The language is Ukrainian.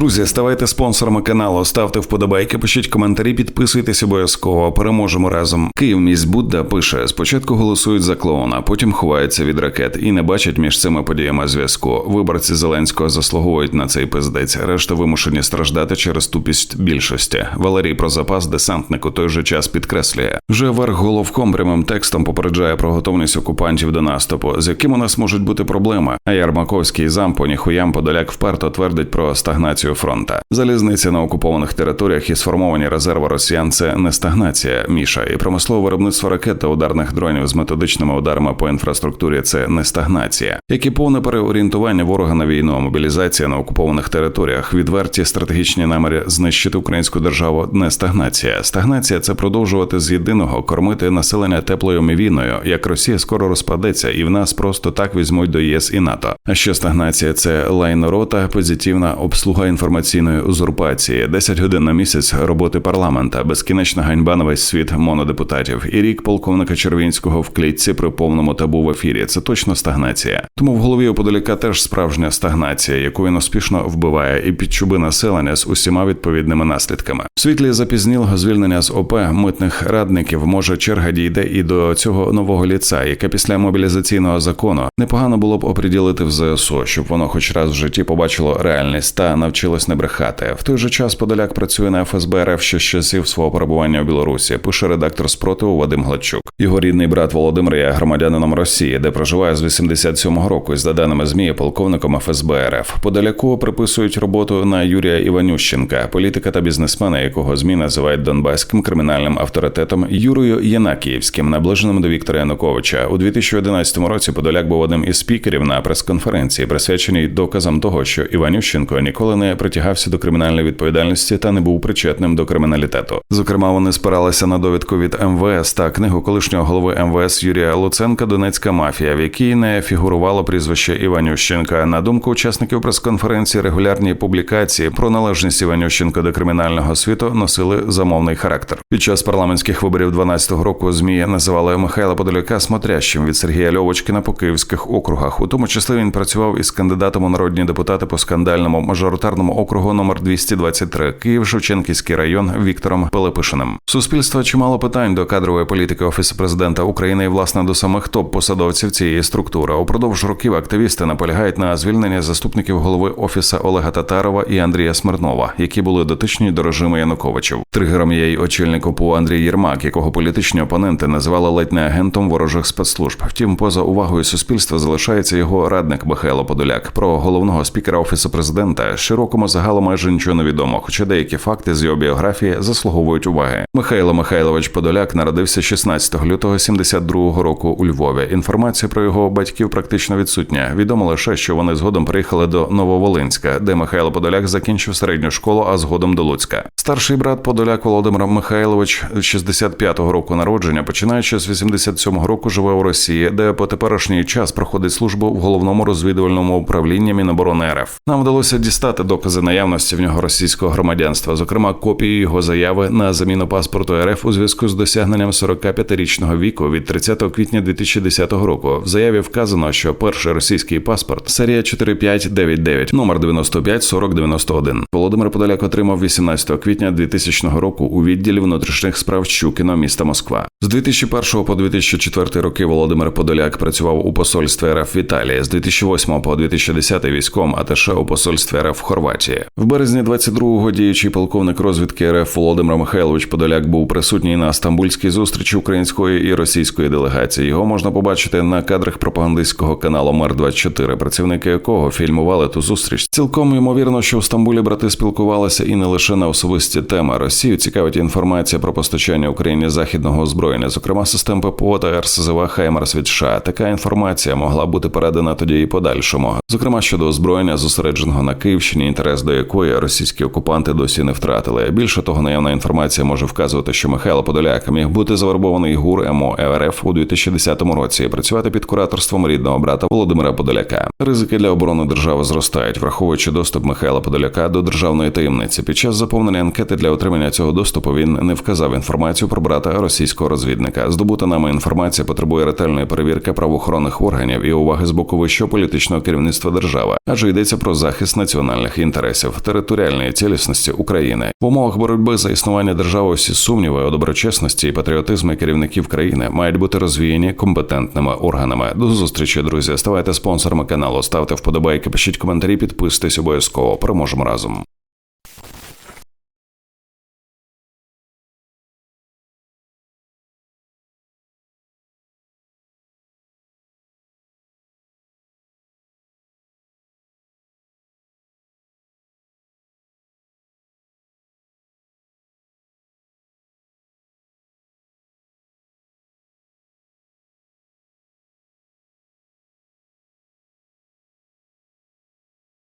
Друзі, ставайте спонсорами каналу, ставте вподобайки, пишіть коментарі, підписуйтесь обов'язково. Переможемо разом. Київ мість Будда пише: спочатку голосують за клоуна, потім ховаються від ракет і не бачать між цими подіями зв'язку. Виборці Зеленського заслуговують на цей пиздець. Решта вимушені страждати через тупість більшості. Валерій про запас десантник у той же час підкреслює. Вже верх головком прямим текстом попереджає про готовність окупантів до наступу, з яким у нас можуть бути проблеми. А Ярмаковський зам по ніхуям подоляк вперто твердить про стагнацію фронта. Залізниця на окупованих територіях і сформовані резерви росіян це не стагнація, міша, і промислове виробництво ракет та ударних дронів з методичними ударами по інфраструктурі це не стагнація, як і повне переорієнтування ворога на війну, мобілізація на окупованих територіях, відверті стратегічні наміри знищити українську державу не стагнація. Стагнація це продовжувати з єдиного кормити населення теплою мівіною, як Росія скоро розпадеться, і в нас просто так візьмуть до ЄС і НАТО. А ще стагнація це лайнорота, позитивна обслуга інформаційної узурпації, 10 годин на місяць роботи парламента, безкінечна ганьба на весь світ монодепутатів і рік полковника Червінського в клітці при повному табу в ефірі. Це точно стагнація. Тому в голові у Подоляка теж справжня стагнація, яку він успішно вбиває і підчуби населення з усіма відповідними наслідками. В світлі запізнілого звільнення з ОП митних радників може черга дійде і до цього нового ліца, яке після мобілізаційного закону непогано було б оприділити в ЗСУ, щоб воно хоч раз в житті побачило реальність та навчилось не брехати. В той же час Подоляк працює на ФСБ РФ ще з часів свого перебування у Білорусі. Пише редактор спротиву Вадим Гладчук. Його рідний брат Володимир є громадянином Росії, де проживає з 87-го року. І за даними ЗМІ, полковником ФСБ РФ. Подаляку приписують роботу на Юрія Іванющенка, політика та бізнесмена, якого змі називають донбаським кримінальним авторитетом Юрою Єнакіївським, наближеним до Віктора Януковича. У 2011 році Подоляк був одним із спікерів на прес-конференції, присвяченій доказам того, що Іванющенко ніколи не притягався до кримінальної відповідальності та не був причетним до криміналітету. Зокрема, вони спиралися на довідку від МВС та книгу колишнього голови МВС Юрія Луценка Донецька мафія, в якій не фігурувало прізвище Іванющенка. На думку учасників прес-конференції, регулярні публікації про належність Іванющенка до кримінального світу носили замовний характер. Під час парламентських виборів 12-го року змі називали Михайла Подоляка смотрящим від Сергія Льовочкина по київських округах. У тому числі він працював із кандидатом у народні депутати по скандальному мажоритарному округу номер 223 Київ Шевченківський район Віктором Пелепишиним. Суспільство чимало питань до кадрової політики офісу президента України і власне до самих топ-посадовців цієї структури. Упродовж років активісти наполягають на звільненні заступників голови офіса Олега Татарова і Андрія Смирнова, які були дотичні до режиму Януковичів. Тригером є й очільник ОПУ Андрій Єрмак, якого політичні опоненти називали ледь не агентом ворожих спецслужб. Втім, поза увагою суспільства залишається його радник Михайло Подоляк. Про головного спікера офісу президента широкому загалу майже нічого не відомо, хоча деякі факти з його біографії заслуговують уваги. Михайло Михайлович Подоляк народився 16 лютого 72-го року у Львові. Інформація про його батьків практично відсутня. Відомо лише, що вони згодом приїхали до Нововолинська, де Михайло Подоляк закінчив середню школу, а згодом до Луцька. Старший брат Подоляк Володимир Михайлович 65-го року народження, починаючи з 87-го року, живе у Росії, де по теперішній час проходить службу в головному розвідувальному управлінні Міноборони РФ. Нам вдалося дістати докази наявності в нього російського громадянства, зокрема копії його заяви на заміну паспорту РФ у зв'язку з досягненням 45-річного віку від 30 квітня 2010 року. В заяві вказано, що перший російський паспорт серія 4599, номер 95 40 91. Володимир Подоляк отримав 18 квітня 2000 року у відділі внутрішніх справ Щукіно міста Москва. З 2001 по 2004 роки Володимир Подоляк працював у посольстві РФ в Італії, з 2008 по 2010 військом аташе у посольстві РФ в Хорватії. В березні 22-го діючий полковник розвідки РФ Володимир Михайлович Подоляк був присутній на стамбульській зустрічі української і російської делегації. Його можна побачити на кадрах пропагандистського каналу Мер 24 працівники якого фільмували ту зустріч. Цілком ймовірно, що в Стамбулі брати спілкувалися і не лише на особисті теми. Росію цікавить інформація про постачання Україні західного озброєння, зокрема систем ППО та РСЗВ Хаймерс від США. Така інформація могла бути передана тоді і подальшому. Зокрема щодо озброєння, зосередженого на Київщині, інтерес до якої російські окупанти досі не втратили. Більше того, наявна інформація може вказувати, що Михайло Подоляк міг бути завербований ГУР МО РФ у 2010 році і працювати під кураторством рідного брата Володимира Подоляка. Ризики для оборони держави зростають, враховуючи доступ Михайла Подоляка до державної таємниці. Під час заповнення анкети для отримання цього доступу він не вказав інформацію про брата російського розвідника. Здобута нами інформація потребує ретельної перевірки правоохоронних органів і уваги з боку вищого політичного керівництва держави, адже йдеться про захист національних інтересів. Інтересів територіальної цілісності України в умовах боротьби за існування держави. Всі сумніви у доброчесності і патріотизмі керівників країни мають бути розвіяні компетентними органами. До зустрічі, друзі. Ставайте спонсорами каналу, ставте вподобайки, пишіть коментарі, підписуйтесь обов'язково. Переможемо разом.